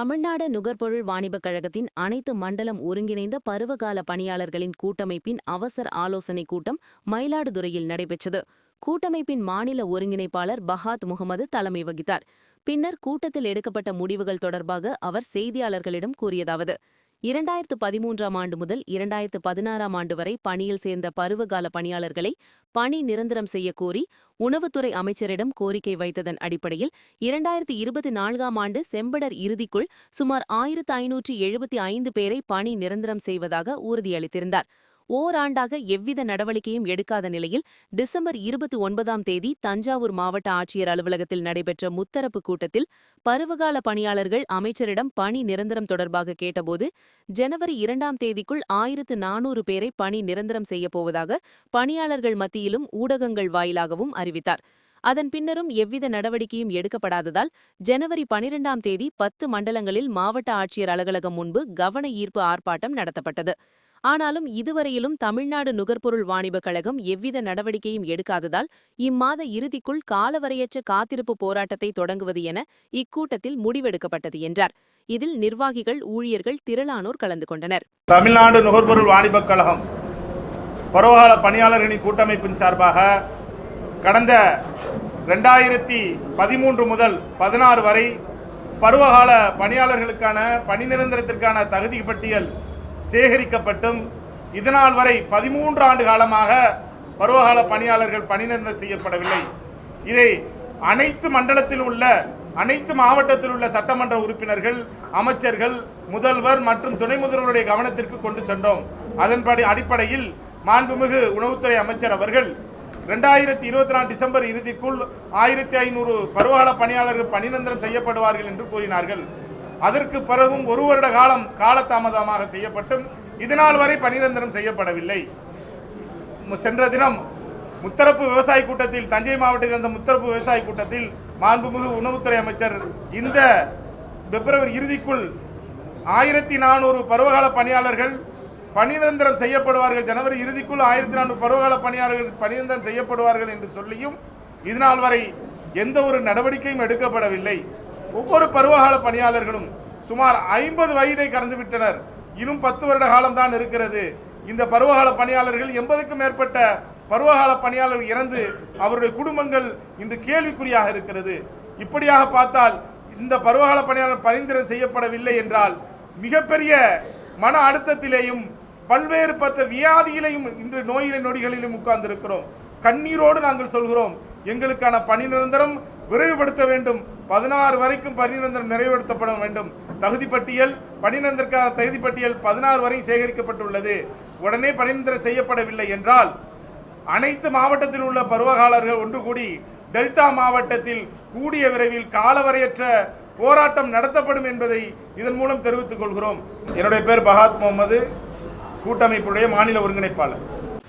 தமிழ்நாடு நுகர்பொருள் வாணிபக் கழகத்தின் அனைத்து மண்டலம் ஒருங்கிணைந்த பருவகால பணியாளர்களின் கூட்டமைப்பின் அவசர ஆலோசனைக் கூட்டம் மயிலாடுதுறையில் நடைபெற்றது. கூட்டமைப்பின் மாநில ஒருங்கிணைப்பாளர் பஹாத் முகமது தலைமை வகித்தார். பின்னர் கூட்டத்தில் எடுக்கப்பட்ட முடிவுகள் தொடர்பாக அவர் செய்தியாளர்களிடம் கூறியதாவது இரண்டாயிரத்து பதிமூன்றாம் ஆண்டு முதல் இரண்டாயிரத்து பதினாறாம் ஆண்டு வரை பணியில் சேர்ந்த பருவகால பணியாளர்களை பணி நிரந்தரம் செய்ய கோரி உணவுத்துறை அமைச்சரிடம் கோரிக்கை வைத்ததன் அடிப்படையில் இரண்டாயிரத்து இருபத்தி நான்காம் ஆண்டு செம்படர் இறுதிக்குள் சுமார் ஆயிரத்து ஐநூற்று எழுபத்தி ஐந்து பேரை பணி நிரந்தரம் செய்வதாக உறுதியளித்திருந்தார். ஓராண்டாக எவ்வித நடவடிக்கையும் எடுக்காத நிலையில் டிசம்பர் இருபத்தி ஒன்பதாம் தேதி தஞ்சாவூர் மாவட்ட ஆட்சியர் அலுவலகத்தில் நடைபெற்ற முத்தரப்பு கூட்டத்தில் பருவகால பணியாளர்கள் அமைச்சரிடம் பணி நிரந்தரம் தொடர்பாக கேட்டபோது ஜனவரி இரண்டாம் தேதிக்குள் ஆயிரத்து நானூறு பேரை பணி நிரந்தரம் செய்யப்போவதாக பணியாளர்கள் மத்தியிலும் ஊடகங்கள் வாயிலாகவும் அறிவித்தார். அதன் பின்னரும் எவ்வித நடவடிக்கையும் எடுக்கப்படாததால் ஜனவரி பனிரெண்டாம் தேதி பத்து மண்டலங்களில் மாவட்ட ஆட்சியர் அலுவலகம் முன்பு கவன ஈர்ப்பு ஆர்ப்பாட்டம் நடத்தப்பட்டது. ஆனாலும் இதுவரையிலும் தமிழ்நாடு நுகர்பொருள் வாணிபக் கழகம் எவ்வித நடவடிக்கையும் எடுக்காததால் இம்மாத இறுதிக்குள் காலவரையற்ற காத்திருப்பு போராட்டத்தை தொடங்குவது என இக்கூட்டத்தில் முடிவெடுக்கப்பட்டது என்றார். இதில் நிர்வாகிகள் ஊழியர்கள் திரளானோர் கலந்து கொண்டனர். தமிழ்நாடு நுகர்பொருள் வாணிபக் கழகம் பருவகால பணியாளர்களின் கூட்டமைப்பின் சார்பாக கடந்த ரெண்டாயிரத்தி பதிமூன்று முதல் பதினாறு வரை பருவகால பணியாளர்களுக்கான பணி நிரந்தரத்திற்கான தகுதி பட்டியல் சேகரிக்கப்பட்டும். இதனால் வரை பதிமூன்று ஆண்டு காலமாக பருவகால பணியாளர்கள் பணி செய்யப்படவில்லை. இதை அனைத்து மண்டலத்தில் உள்ள அனைத்து மாவட்டத்தில் உள்ள சட்டமன்ற உறுப்பினர்கள் அமைச்சர்கள் முதல்வர் மற்றும் துணை முதல்வருடைய கவனத்திற்கு கொண்டு சென்றோம். அதன்படி அடிப்படையில் மாண்புமிகு உணவுத்துறை அமைச்சர் அவர்கள் ரெண்டாயிரத்தி இருபத்தி நாலு டிசம்பர் இறுதிக்குள் ஆயிரத்தி ஐநூறு பருவகால பணியாளர்கள் பணிநிரந்தரம் செய்யப்படுவார்கள் என்று கூறினார்கள். அதற்கு பிறகும் ஒரு வருட காலம் காலதாமதமாக செய்யப்பட்டும். இதனால் வரை பணிரந்தனம் செய்யப்படவில்லை. சென்ற தினம் முத்தரப்பு விவசாய கூட்டத்தில் தஞ்சை மாவட்டத்தில் இருந்த முத்தரப்பு விவசாய கூட்டத்தில் மாண்புமிகு உணவுத்துறை அமைச்சர் இந்த பிப்ரவரி இறுதிக்குள் ஆயிரத்தி நானூறு பருவகால பணியாளர்கள் பணிநிரந்தரம் செய்யப்படுவார்கள். ஜனவரி இறுதிக்குள் ஆயிரத்தி நானூறு பருவகால பணியாளர்கள் பணிநிரந்தரம் செய்யப்படுவார்கள் என்று சொல்லியும் இதனால் வரை எந்த ஒரு நடவடிக்கையும் எடுக்கப்படவில்லை. ஒவ்வொரு பருவகால பணியாளர்களும் சுமார் ஐம்பது வயதை கடந்துவிட்டனர் இன்னும் பத்து வருட காலம்தான் இருக்கிறது. இந்த பருவகால பணியாளர்கள் எண்பதுக்கும் மேற்பட்ட பருவகால பணியாளர்கள் இறந்து அவருடைய குடும்பங்கள் இன்று கேள்விக்குறியாக இருக்கிறது. இப்படியாக பார்த்தால் இந்த பருவகால பணியாளர் பரிந்துரை செய்யப்படவில்லை என்றால் மிகப்பெரிய மன அழுத்தத்திலேயும் பல்வேறு பத்த வியாதியிலையும் இன்று நோயிலை நொடிகளிலும் உட்கார்ந்திருக்கிறோம். கண்ணீரோடு நாங்கள் சொல்கிறோம் எங்களுக்கான பணி நிரந்தரம் விரைவுபடுத்த வேண்டும். பதினாறு வரைக்கும் பணி நிறைவுபடுத்தப்பட வேண்டும். தகுதி பட்டியல் பணி தகுதி பட்டியல் பதினாறு வரை சேகரிக்கப்பட்டுள்ளது. உடனே பணி செய்யப்படவில்லை என்றால் அனைத்து மாவட்டத்தில் உள்ள பருவகாலர்கள் ஒன்று கூடி டெல்டா மாவட்டத்தில் கூடிய விரைவில் காலவரையற்ற போராட்டம் நடத்தப்படும் என்பதை இதன் மூலம் தெரிவித்துக் கொள்கிறோம். என்னுடைய பேர் பகாத் முகமது கூட்டமைப்புடைய மாநில ஒருங்கிணைப்பாளர்.